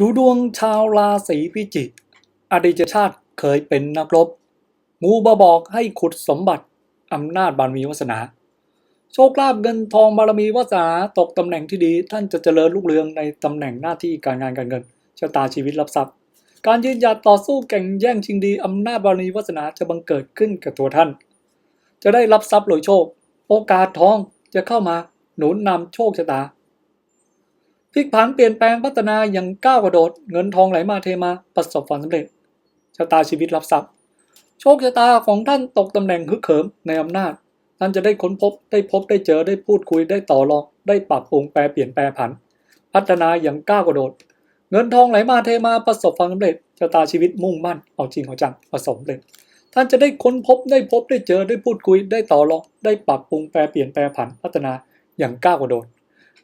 ดูดวงชาวราศีพิจิก อดีตชาติเคยเป็นนักรบ งูบาบอกให้ขุดสมบัติ อำนาจบารมีวาสนา โชคลาภเงินทองบารมีวาสนาตกตำแหน่งที่ดี ท่านจะเจริญรุ่งเรืองในตำแหน่งหน้าที่การงานการเงินชะตาชีวิตรับทรัพย์ การยืนหยัดต่อสู้แข่งแย่งชิงดี อำนาจบารมีวาสนาจะบังเกิดขึ้นกับตัวท่าน จะได้รับทรัพย์โดยโชค โอกาสทองจะเข้ามาหนุนนำโชคชะตา พลิกผันเปลี่ยนแปลงพัฒนาอย่างก้าวกระโดด เงินทองไหลมาเทมาประสบความสำเร็จชะตาชีวิตรับทรัพย์ โชคชะตาของท่านตกตำแหน่งฮึกเหิมในอำนาจท่านจะได้ค้นพบได้พบได้เจอได้พูดคุยได้ต่อรอง ได้ปรับปรุงแปลเปลี่ยนแปลผัน พัฒนาอย่างก้าวกระโดด เงินทองไหลมาเทมาประสบความสำเร็จชะตาชีวิตมุ่งมั่นเอาจริงเอาจังประสบเร็จท่านจะได้ค้นพบได้พบได้เจอได้พูดคุย ได้ต่อรอง ได้ปรับปรุงแปลเปลี่ยนแปลผันพัฒนาอย่างก้าวกระโดด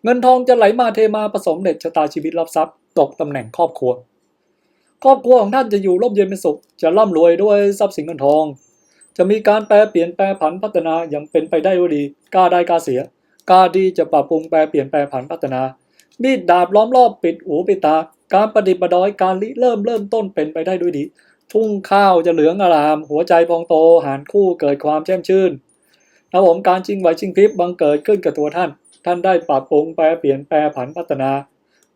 เงินทองจะไหลมาเทมาผสมเด็จชะตาชีวิตรับทรัพย์ตกตำแหน่งครอบครัว ครอบครัวของท่านจะอยู่ร่มเย็นเป็นสุข จะร่ำรวยด้วยทรัพย์สินเงินทอง จะมีการแปลเปลี่ยนแปลผันพัฒนาอย่างเป็นไปได้ด้วยดีกล้าได้กล้าเสียกล้าดีจะปรับปรุงแปลเปลี่ยนแปลผันพัฒนามีดดาบล้อมรอบปิดหูปิดตา การประดิษฐ์ประดอยการริเริ่มเริ่มต้นเป็นไปได้ด้วยดี ทุ่งข้าวจะเหลืองอาราม หัวใจพองโตหารคู่เกิดความแช่มชื่นนะผมการชิงไหวชิงพริบบังเกิดขึ้นกับตัวท่าน ท่านได้ปรับปรุงแปลเปลี่ยนแปลผันพัฒนา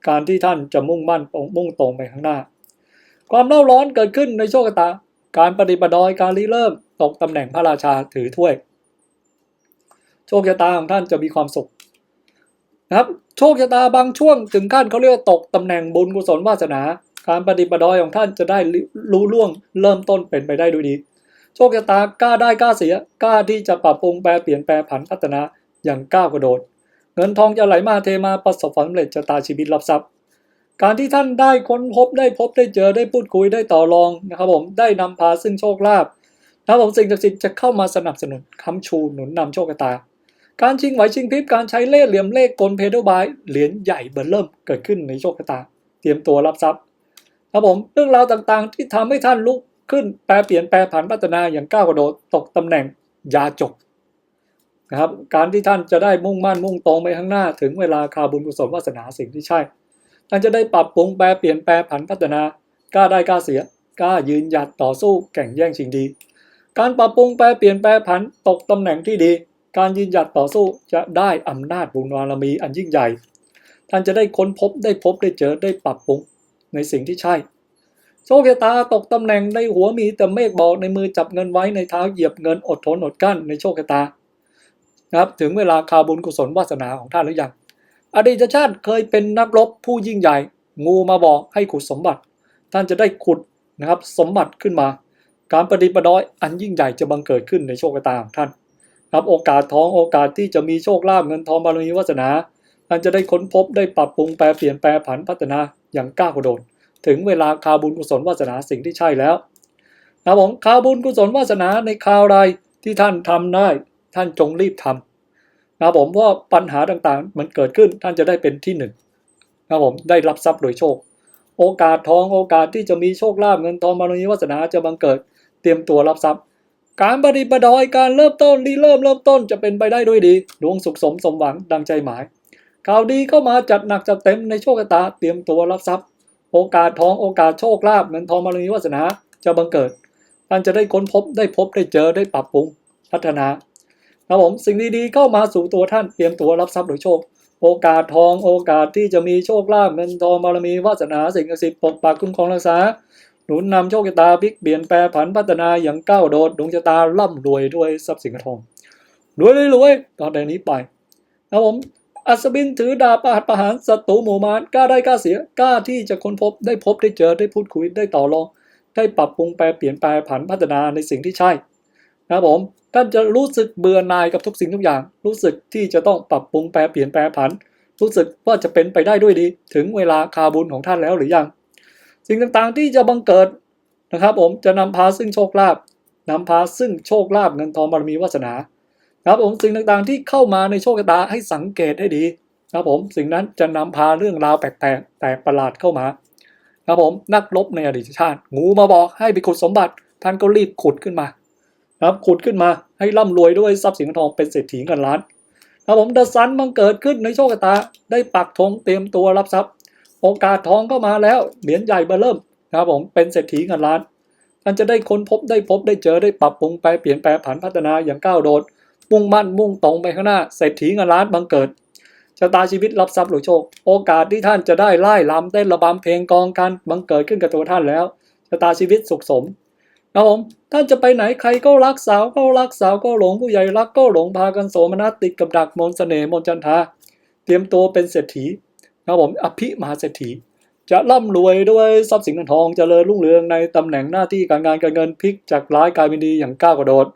การที่ท่านจะมุ่งมั่นมุ่งตรงไปข้างหน้า ความเล่าร้อนเกิดขึ้นในโชคชะตา การปฏิบัติดอยการริเริ่มตกตำแหน่งพระราชาถือถ้วย โชคชะตาของท่านจะมีความสุขนะครับโชคชะตาบางช่วงถึงขั้นเขาเรียกว่าตกตำแหน่งบุญกุศลวาสนา การปฏิบัติดอยของท่านจะได้รู้ล่วงเริ่มต้นเป็นไปได้ด้วยดี โชคชะตากล้าได้กล้าเสียกล้าที่จะปรับปรุงแปลเปลี่ยนแปลผันพัฒนาอย่างก้าวกระโดด เงินทองจะไหลมาเทมาประสบความสำเร็จชะตาชีวิตรับทรัพย์การที่ท่านได้ค้นพบได้พบได้เจอได้พูดคุยได้ต่อรองนะครับผมได้นำพาซึ่งโชคลาภนะครับผมสิ่งศักดิ์สิทธิ์จะเข้ามาสนับสนุนค้ำชูหนุนนำโชคชะตา การชิงไหวชิงพริบการใช้เล่ห์เหลี่ยมเลขกลเพดบายเหรียญใหญ่เบอร์เริ่มเกิดขึ้นในโชคชะตา เตรียมตัวรับทรัพย์ครับผมเรื่องราวต่างๆที่ทำให้ท่านลุกขึ้นแปลเปลี่ยนแปลผันพัฒนาอย่างก้าวกระโดดตกตำแหน่งยาจก นะครับ การที่ท่านจะได้มุ่งมั่นมุ่งตรงไปข้างหน้า ถึงเวลาคาบุญกุศลวาสนาสิ่งที่ใช่ ท่านจะได้ปรับปรุงแปลเปลี่ยนแปลผันพัฒนากล้าได้กล้าเสียกล้ายืนหยัดต่อสู้แข่งแย่งชิงดี การปรับปรุงแปลเปลี่ยนแปลผันตกตำแหน่งที่ดี การยืนหยัดต่อสู้จะได้อำนาจบุญบารมีอันยิ่งใหญ่ ท่านจะได้ค้นพบได้พบได้เจอได้ปรับปรุงในสิ่งที่ใช่โชคชะตาตกตำแหน่งในหัวมีแต่เมฆบอกในมือจับเงินไว้ในเท้าเหยียบเงินอดทนอดกั้นในโชคชะตา นะครับถึงเวลาคาบุญกุศลวาสนาของท่านหรือยังอดีตชาติเคยเป็นนักรบผู้ยิ่งใหญ่ งูมาบอกให้ขุดสมบัติ ท่านจะได้ขุดนะครับสมบัติขึ้นมา การประดิปดอยอันยิ่งใหญ่จะบังเกิดขึ้นในโชคชะตาของท่านครับโอกาสท้องโอกาสที่จะมีโชคลาภเงินทองบารมีวาสนาท่านจะได้ค้นพบได้ปรับปรุงแปลเปลี่ยนแปลผันพัฒนาอย่างก้าวกระโดดถึงเวลาคาบุญกุศลวาสนาสิ่งที่ใช่แล้วนะผมคาบุญกุศลวาสนาในคราวใดที่ท่านทำได้ ท่านจงรีบทำนะผมว่าปัญหาต่างๆ มันเกิดขึ้นท่านจะได้เป็นที่หนึ่งนะผมได้รับทรัพย์โดยโชค โอกาสทองโอกาสที่จะมีโชคลาภเงินทองบารมีวาสนาจะบังเกิดเตรียมตัวรับทรัพย์ การปฏิบัติดอยการเริ่มต้นรีเริ่มเริ่มต้นจะเป็นไปได้ด้วยดี ดวงสุขสมสมหวังดังใจหมายข่าวดีเข้ามาจัดหนักจัดเต็มในโชคชะตาเตรียมตัวรับทรัพย์ โอกาสทองโอกาสโชคลาภเงินทองบารมีวาสนาจะบังเกิดท่านจะได้ค้นพบได้พบได้เจอได้ปรับปรุงพัฒนา ครับผมสิ่งดีๆเข้ามาสู่ตัวท่านเตรียมตัวรับทรัพย์โดยโชค โอกาสทองโอกาสที่จะมีโชคลาภเงินทองบารมีวาสนาสิ่งศักดิ์สิทธิ์ปกปักคุ้มครองรักษาหนุนนำโชคชะตาพลิกเปลี่ยนแปลผันพัฒนาอย่างก้าวโดดดวงชะตาร่ำรวยด้วยทรัพย์สินทองรวยรวยตอนใดนี้ไปครับผมอัศบินถือดาบประหัตประหารศัตรูหมู่มารกล้าได้กล้าเสียกล้าที่จะค้นพบได้พบได้เจอได้พูดคุยได้ต่อรอง ได้ปรับปรุงแปลเปลี่ยนแปลผันพัฒนาในสิ่งที่ใช่ นะครับผมท่านจะรู้สึกเบื่อหน่ายกับทุกสิ่งทุกอย่าง รู้สึกที่จะต้องปรับปรุงแปลเปลี่ยนแปลผัน รู้สึกว่าจะเป็นไปได้ด้วยดี ถึงเวลาคาบุญของท่านแล้วหรือยัง สิ่งต่างๆที่จะบังเกิดนะครับ ผมจะนำพาซึ่งโชคลาภนำพาซึ่งโชคลาภเงินทองบารมีวาสนาครับผมสิ่งต่างๆที่เข้ามาในโชคชะตาให้สังเกตให้ดีครับผมสิ่งนั้นจะนำพาเรื่องราวแปลกๆแปลกประหลาดเข้ามาครับผมนักรบในอดีตชาติ งูมาบอกให้ไปขุดสมบัติท่านก็รีบขุดขึ้นมา ครับขุดขึ้นมาให้ร่ำรวยด้วยทรัพย์สินทองเป็นเศรษฐีเงินล้านครับผมดอะซันมันเกิดขึ้นในโชคชะตา ได้ปักธงเตรียมตัวรับทรัพย์ โอกาสทองก็มาแล้วเหรียญใหญ่เบอร์เริ่มนะครับผมเป็นเศรษฐีเงินล้านท่านจะได้ค้นพบได้พบได้เจอได้ปรับปรุงไปเปลี่ยนแปลงผันพัฒนาอย่างก้าวโดดมุ่งมั่นมุ่งตรงไปข้างหน้าเศรษฐีเงินล้านบังเกิดชะตาชีวิตรับทรัพย์หรือโชค โอกาสที่ท่านจะได้ไล่ลำเต้นระบำเพลงกองกันบังเกิดขึ้นกับตัวท่านแล้วชะตาชีวิตสุขสม นะครับผมท่านจะไปไหนใครก็รักสาวก็รักสาวก็หลงผู้ใหญ่รักก็หลงพากันโสมนัสติดกับดักมนต์เสน่ห์มนต์จันทาเตรียมตัวเป็นเศรษฐีนะครับผมอภิมหาเศรษฐี จะร่ำรวยด้วยทรัพย์สินเงินทองเจริญรุ่งเรืองในตำแหน่งหน้าที่การงานการเงินพลิกจากร้ายกลายเป็นดีอย่างก้าวกระโดด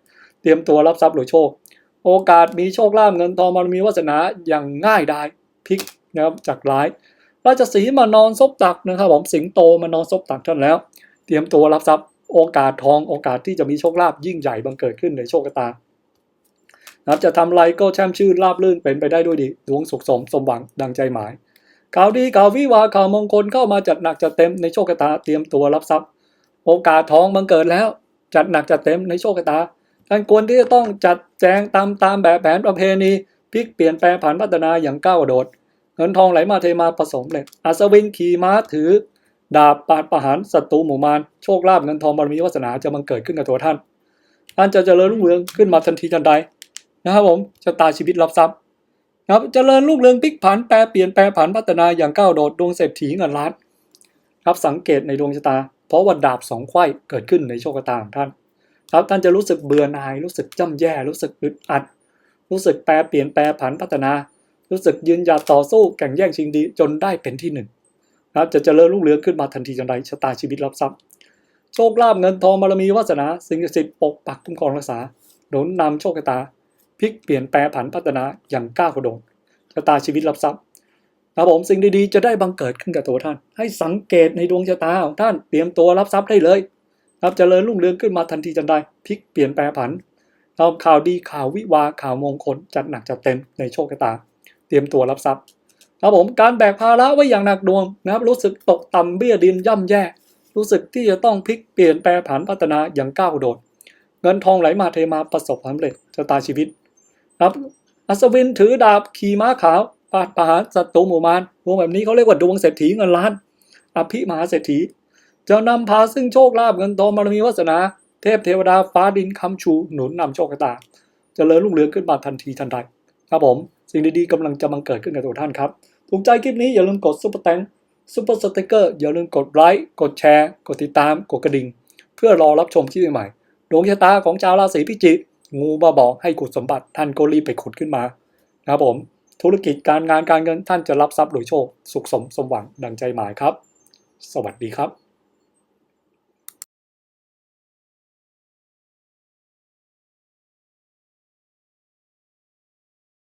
เตรียมตัวรับทรัพย์หรือโชค โอกาสมีโชคลาภเงินทองมันมีวาสนาอย่างง่ายได้พลิกนะครับจากร้ายราชสีมานอนซบตักนะครับผมสิงโตมานอนซบตักท่านแล้ว เตรียมตัวรับทรัพย์ โอกาสทองโอกาสที่จะมีโชคลาภยิ่งใหญ่บังเกิดขึ้นในโชคชะตานะครับจะทำอะไรก็แช่มชื่นราบรื่นเป็นไปได้ด้วยดีดวงสุขสมสมหวังดังใจหมาย ข่าวดีข่าววิวาข่าวมงคลเข้ามาจัดหนักจัดเต็มในโชคชะตาเตรียมตัวรับทรัพย์ โอกาสทองบังเกิดแล้ว จัดหนักจัดเต็มในโชคชะตาท่านควรที่จะต้องจัดแจงตามตามแบบแผนประเพณีพลิกเปลี่ยนแปลงผันพัฒนาอย่างก้าวโดด เงินทองไหลมาเทมาผสมเลยอัศวินขี่ม้าถือ ดาบปาดประหารศัตรูหมู่มารโชคลาภเงินทองบารมีวาสนาจะบังเกิดขึ้นกับตัวท่านท่านจะเจริญรุ่งเรืองขึ้นมาทันทีทันใดนะครับผมชะตาชีวิตรับทรัพย์ครับเจริญรุ่งเรืองพลิกผันแปรเปลี่ยนแปลผันพัฒนาอย่างก้าวโดดดวงเศรษฐีเงินล้านครับสังเกตในดวงชะตา เพราะว่าดาบสองไข้เกิดขึ้นในโชคชะตาของท่าน ครับท่านจะรู้สึกเบื่อหน่ายรู้สึกจ้ำแย่รู้สึกอึดอัด รู้สึกแปรเปลี่ยนแปลผันพัฒนา รู้สึกยืนหยัดต่อสู้แข่งแย่งชิงดีจนได้เป็นที่หนึ่ง ครับจะเจริญรุ่งเรืองขึ้นมาทันทีทันใดชะตาชีวิตรับทรัพย์โชคลาภเงินทองบารมีวาสนา สิ่งศักดิ์สิทธิ์ปกปักคุ้มครองรักษาหนุนนำโชคชะตาพลิกเปลี่ยนแปลผันพัฒนาอย่างก้าวกระโดดชะตาชีวิตรับทรัพย์ครับผมสิ่งดีๆจะได้บังเกิดขึ้นกับตัวท่าน ให้สังเกตในดวงชะตาของท่านเตรียมตัวรับทรัพย์ได้เลยครับเจริญรุ่งเรืองขึ้นมาทันทีทันใดพลิกเปลี่ยนแปลผันเราข่าวดีข่าววิวาข่าวมงคลจัดหนักจัดเต็มในโชคชะตา เตรียมตัวรับทรัพย์ ครับผมการแบกภาระไว้อย่างหนักดวงนะครับรู้สึกตกต่ำเบี้ยดินย่ำแย่ รู้สึกที่จะต้องพลิกเปลี่ยนแปลผันพัฒนาอย่างก้าวโดด เงินทองไหลมาเทมาประสบความสำเร็จชะตาชีวิตครับอัศวินถือดาบขี่ม้าขาวปาดประหารศัตรูหมู่มารวงแบบนี้เขาเรียกว่าดวงเศรษฐีเงินล้าน อภิมหาเศรษฐีจะนำพาซึ่งโชคลาภเงินทองบารมีวาสนา เทพเทวดาฟ้าดินคำชูหนุนนำโชคชะตาเจริญรุ่งเรืองขึ้นมาทันทีทันใดครับผม สิ่งดีๆกำลังจะบังเกิดขึ้นกับตัวท่านครับ ถูกใจคลิปนี้อย่าลืมกดซุปเปอร์แตงซุปเปอร์สติกเกอร์อย่าลืมกดไลค์กดแชร์ กดติดตาม กดกระดิ่ง เพื่อรอรับชมคลิปใหม่ดวงชะตาของชาวราศีพิจิกงูมาบอกให้ขุดสมบัติท่านก็รีบไปขุดขึ้นมานะครับผมธุรกิจการงานการเงินท่านจะรับทรัพย์หรือโชค สุขสมสมหวังดังใจหมายครับ สวัสดีครับ